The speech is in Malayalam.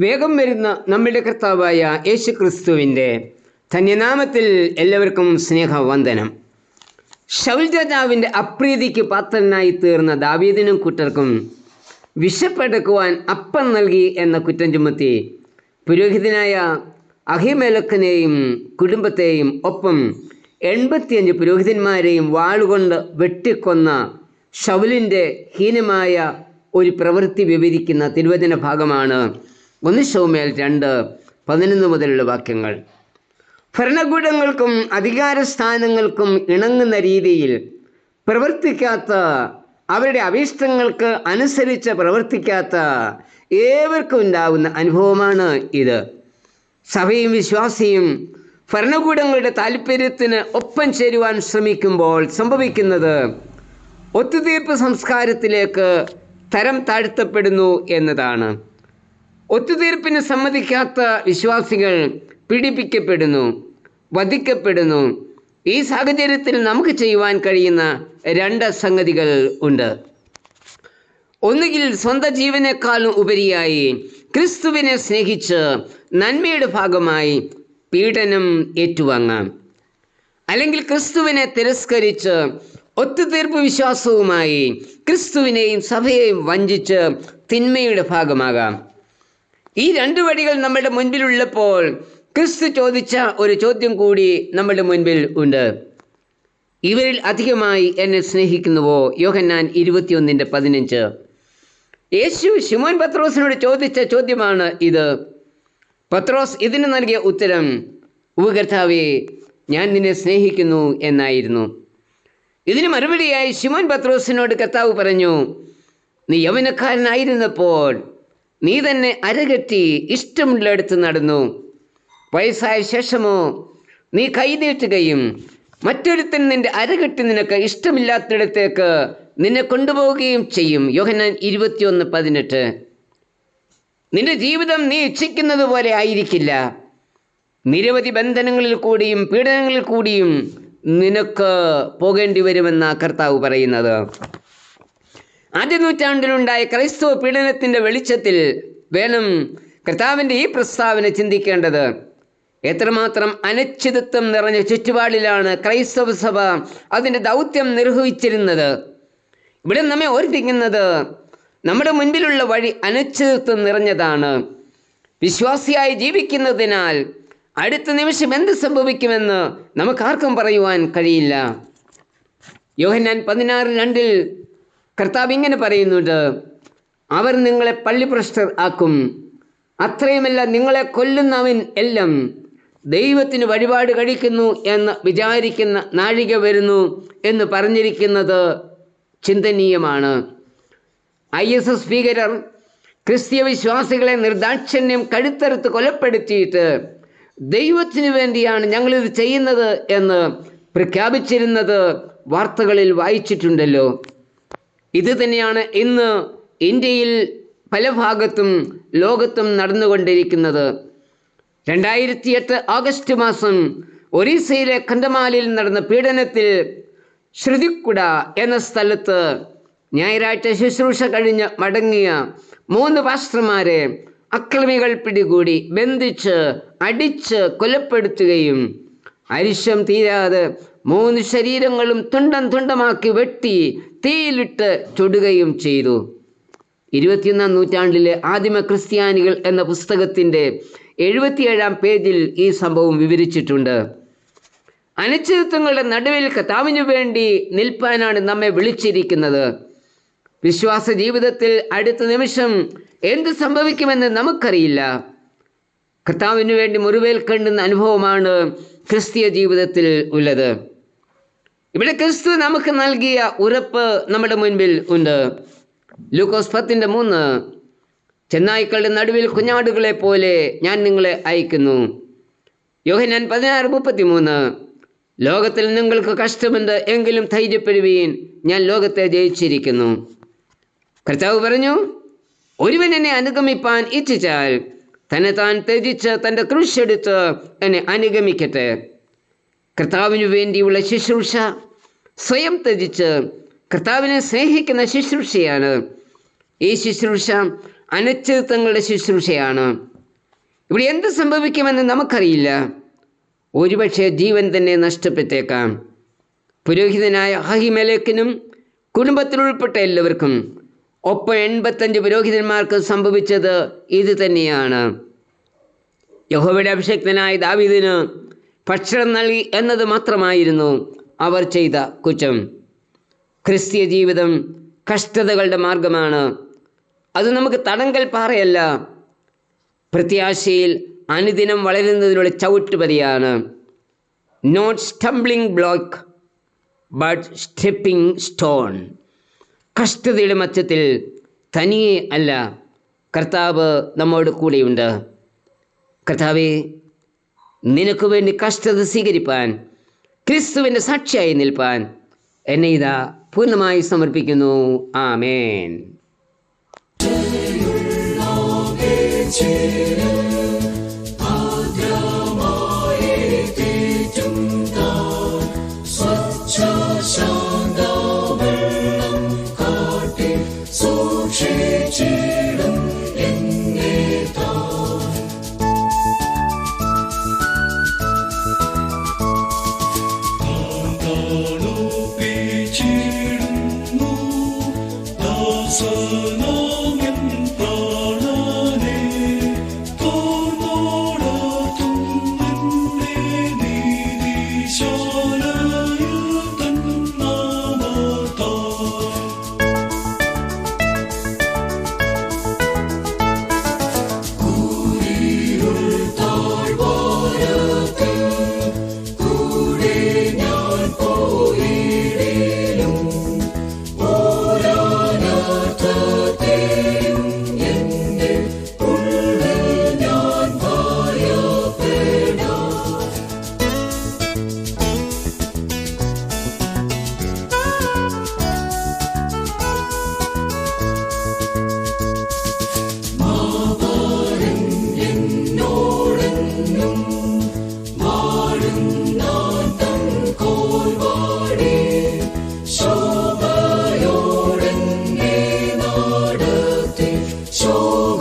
വേഗം വരുന്ന നമ്മുടെ കർത്താവായ യേശു ക്രിസ്തുവിന്റെ ധന്യനാമത്തിൽ എല്ലാവർക്കും സ്നേഹവന്ദനം. ഷൗൽ അപ്രീതിക്ക് പാത്രനായി തീർന്ന ദാവീദിനും കൂട്ടർക്കും വിശപ്പെടുക്കുവാൻ അപ്പം നൽകി എന്ന കുറ്റം ചുമത്തി പുരോഹിതനായ അഹിമേലക്കനെയും കുടുംബത്തെയും ഒപ്പം എൺപത്തിയഞ്ച് പുരോഹിതന്മാരെയും വാളുകൊണ്ട് വെട്ടിക്കൊന്ന ഷൗലിന്റെ ഹീനമായ ഒരു പ്രവൃത്തി വിവരിക്കുന്ന തിരുവചന ഭാഗമാണ് ഒന്ന് ഷൗമേൽ രണ്ട് പതിനൊന്ന് മുതലുള്ള വാക്യങ്ങൾ. ഭരണകൂടങ്ങൾക്കും അധികാരസ്ഥാനങ്ങൾക്കും ഇണങ്ങുന്ന രീതിയിൽ പ്രവർത്തിക്കാത്ത അവരുടെ അഭീഷ്ടങ്ങൾക്ക് അനുസരിച്ച് പ്രവർത്തിക്കാത്ത ഏവർക്കും ഉണ്ടാകുന്ന അനുഭവമാണ് ഇത്. സഭയും വിശ്വാസിയും ഭരണകൂടങ്ങളുടെ താല്പര്യത്തിന് ഒപ്പം ചേരുവാൻ ശ്രമിക്കുമ്പോൾ സംഭവിക്കുന്നത് ഒത്തുതീർപ്പ് സംസ്കാരത്തിലേക്ക് തരം താഴ്ത്തപ്പെടുന്നു എന്നതാണ്. ഒത്തുതീർപ്പിന് സമ്മതിക്കാത്ത വിശ്വാസികൾ പീഡിപ്പിക്കപ്പെടുന്നു വധിക്കപ്പെടുന്നു. ഈ സാഹചര്യത്തിൽ നമുക്ക് ചെയ്യുവാൻ കഴിയുന്ന രണ്ട് സംഗതികൾ ഉണ്ട്. ഒന്നുകിൽ സ്വന്തം ജീവനേക്കാളും ഉപരിയായി ക്രിസ്തുവിനെ സ്നേഹിച്ച് നന്മയുടെ ഭാഗമായി പീഡനം ഏറ്റുവാങ്ങാം. അല്ലെങ്കിൽ ക്രിസ്തുവിനെ തിരസ്കരിച്ച് ഒത്തുതീർപ്പ് വിശ്വാസവുമായി ക്രിസ്തുവിനെയും സഭയെയും വഞ്ചിച്ച് തിന്മയുടെ ഭാഗമാകാം. ഈ രണ്ട് വഴികൾ നമ്മുടെ മുൻപിലുള്ളപ്പോൾ ക്രിസ്തു ചോദിച്ച ഒരു ചോദ്യം കൂടി നമ്മുടെ മുൻപിൽ ഉണ്ട്. ഇവരിൽ അധികമായി എന്നെ സ്നേഹിക്കുന്നുവോ? യോഹന്നാൻ ഇരുപത്തിയൊന്നിന്റെ പതിനഞ്ച്. യേശു ശിമോൻ പത്രോസിനോട് ചോദിച്ച ചോദ്യമാണ് ഇത്. പത്രോസ് ഇതിന് നൽകിയ ഉത്തരം ഉപകർത്താവേ ഞാൻ നിന്നെ സ്നേഹിക്കുന്നു എന്നായിരുന്നു. ഇതിന് മറുപടിയായി ശിമോൻ പത്രോസിനോട് കർത്താവ് പറഞ്ഞു നീ യവനക്കാരനായിരുന്നപ്പോൾ നീ തന്നെ അരകെട്ടി ഇഷ്ടമുള്ളിടത്ത് നടന്നു. വയസ്സായ ശേഷമോ നീ കൈനീട്ടുകയും മറ്റൊരുത്തൻ നിന്റെ അരകെട്ടി നിനക്ക് ഇഷ്ടമില്ലാത്തിടത്തേക്ക് നിന്നെ കൊണ്ടുപോവുകയും ചെയ്യും. യോഹന്നാൻ ഇരുപത്തിയൊന്ന് പതിനെട്ട്. നിന്റെ ജീവിതം നീ ഇച്ഛിക്കുന്നത് പോലെ ആയിരിക്കില്ല. നിരവധി ബന്ധനങ്ങളിൽ കൂടിയും പീഡനങ്ങളിൽ കൂടിയും നിനക്ക് പോകേണ്ടി വരുമെന്ന കർത്താവ് പറയുന്നത്. ആദ്യ നൂറ്റാണ്ടിലുണ്ടായ ക്രൈസ്തവ പീഡനത്തിന്റെ വെളിച്ചത്തിൽ വേണം കർത്താവിന്റെ ഈ പ്രസ്താവന ചിന്തിക്കേണ്ടത്. എത്രമാത്രം അനിശ്ചിതത്വം നിറഞ്ഞ ചുറ്റുപാടിലാണ് ക്രൈസ്തവ സഭ അതിന്റെ ദൗത്യം നിർവഹിച്ചിരുന്നത്. ഇവിടെ നമ്മെ ഓർപ്പിക്കുന്നത് നമ്മുടെ മുൻപിലുള്ള വഴി അനിശ്ചിതത്വം നിറഞ്ഞതാണ്. വിശ്വാസിയായി ജീവിക്കുന്നതിനാൽ അടുത്ത നിമിഷം എന്ത് സംഭവിക്കുമെന്ന് നമുക്കാർക്കും പറയുവാൻ കഴിയില്ല. യോഹന്നാൻ പതിനാറ് രണ്ടിൽ കർത്താവ് ഇങ്ങനെ പറയുന്നുണ്ട് അവർ നിങ്ങളെ പള്ളിഭ്രഷ്ടർ ആക്കും അത്രയുമല്ല നിങ്ങളെ കൊല്ലുന്നവൻ എല്ലാം ദൈവത്തിന് വഴിപാട് കഴിക്കുന്നു എന്ന് വിചാരിക്കുന്ന നാഴിക വരുന്നു എന്ന് പറഞ്ഞിരിക്കുന്നത് ചിന്തനീയമാണ്. ഐ എസ് എസ് ഭീകരർ ക്രിസ്തീയ വിശ്വാസികളെ നിർദാക്ഷിണ്യം കഴുത്തറുത്ത് കൊലപ്പെടുത്തിയിട്ട് ദൈവത്തിന് വേണ്ടിയാണ് ഞങ്ങളിത് ചെയ്യുന്നത് എന്ന് പ്രഖ്യാപിച്ചിരുന്നത് വാർത്തകളിൽ വായിച്ചിട്ടുണ്ടല്ലോ. ഇത് തന്നെയാണ് ഇന്ന് ഇന്ത്യയിൽ പല ഭാഗത്തും ലോകത്തും നടന്നുകൊണ്ടിരിക്കുന്നത്. രണ്ടായിരത്തി എട്ട് ആഗസ്റ്റ് മാസം ഒറീസയിലെ കണ്ടമാലിൽ നടന്ന പീഡനത്തിൽ ശ്രുതിക്കുട എന്ന സ്ഥലത്ത് ഞായറാഴ്ച ശുശ്രൂഷ കഴിഞ്ഞ് മടങ്ങിയ മൂന്ന് പാസ്റ്റർമാരെ അക്രമികൾ പിടികൂടി ബന്ധിച്ച് അടിച്ച് കൊലപ്പെടുത്തുകയും അരിശം തീരാതെ മൂന്ന് ശരീരങ്ങളും തുണ്ടം തുണ്ടമാക്കി വെട്ടി തീയിലിട്ട് ചുടുകയും ചെയ്തു. ഇരുപത്തിയൊന്നാം നൂറ്റാണ്ടിലെ ആദിമ ക്രിസ്ത്യാനികൾ എന്ന പുസ്തകത്തിന്റെ എഴുപത്തിയേഴാം പേജിൽ ഈ സംഭവം വിവരിച്ചിട്ടുണ്ട്. അനിശ്ചിതത്വങ്ങളുടെ നടുവിൽ കർത്താവിനു വേണ്ടി നിൽപ്പാനാണ് നമ്മെ വിളിച്ചിരിക്കുന്നത്. വിശ്വാസ ജീവിതത്തിൽ അടുത്ത നിമിഷം എന്ത് സംഭവിക്കുമെന്ന് നമുക്കറിയില്ല. കർത്താവിനു വേണ്ടി മുറിവേൽക്കേണ്ടുന്ന അനുഭവമാണ് ക്രിസ്തീയ ജീവിതത്തിൽ ഉള്ളത്. ഇവിടെ ക്രിസ്തു നമുക്ക് നൽകിയ ഉറപ്പ് നമ്മുടെ മുൻപിൽ ഉണ്ട്. ലൂക്കോസ് പത്തിന്റെ മൂന്ന് ചെന്നായ്ക്കളുടെ നടുവിൽ കുഞ്ഞാടുകളെ പോലെ ഞാൻ നിങ്ങളെ അയക്കുന്നു. യോഹനാൻ പതിനാറ് മുപ്പത്തി മൂന്ന് ലോകത്തിൽ നിങ്ങൾക്ക് കഷ്ടമുണ്ട് എങ്കിലും ധൈര്യപ്പെടുവീൻ ഞാൻ ലോകത്തെ ജയിച്ചിരിക്കുന്നു. കർത്താവ് പറഞ്ഞു ഒരുവൻ എന്നെ അനുഗമിപ്പാൻ ഇച്ഛിച്ചാൽ തന്നെ താൻ ത്യജിച്ച് തന്റെ ക്രൂശെടുത്ത് എന്നെ അനുഗമിക്കട്ടെ. കർത്താവിനു വേണ്ടിയുള്ള ശുശ്രൂഷ സ്വയം ത്യജിച്ച് കർത്താവിനെ സ്നേഹിക്കുന്ന ശുശ്രൂഷയാണ്. ഈ ശുശ്രൂഷ അനിശ്ചിതത്വങ്ങളുടെ ശുശ്രൂഷയാണ്. ഇവിടെ എന്ത് സംഭവിക്കുമെന്ന് നമുക്കറിയില്ല. ഒരുപക്ഷെ ജീവൻ തന്നെ നഷ്ടപ്പെട്ടേക്കാം. പുരോഹിതനായ അഹിമലേക്കിനും കുടുംബത്തിലുൾപ്പെട്ട എല്ലാവർക്കും ഒപ്പം എൺപത്തഞ്ച് പുരോഹിതന്മാർക്ക് സംഭവിച്ചത് ഇത് തന്നെയാണ്. യഹോവയുടെ അഭിഷക്തനായ ദാവീദിന് ഭക്ഷണം നൽകി എന്നത് മാത്രമായിരുന്നു അവർ ചെയ്ത കുറ്റം. ക്രിസ്തീയ ജീവിതം കഷ്ടതകളുടെ മാർഗമാണ്. അത് നമുക്ക് തടങ്കൽ പാറയല്ല. പ്രത്യാശയിൽ അനുദിനം വളരുന്നതിനുള്ള ചവിട്ടുപതിയാണ്. Not stumbling block but stepping stone കഷ്ടതയുടെ മധ്യത്തിൽ തനിയെ അല്ല. കർത്താവ് നമ്മോട് കൂടെയുണ്ട്. കർത്താവെ നിനക്ക് വേണ്ടി കഷ്ടത സ്വീകരിപ്പാൻ ക്രിസ്തുവിന്റെ സാക്ഷിയായി നിൽപ്പാൻ എന്നെ ഇതാ പൂർണമായി സമർപ്പിക്കുന്നു. ആമേൻ. Oh.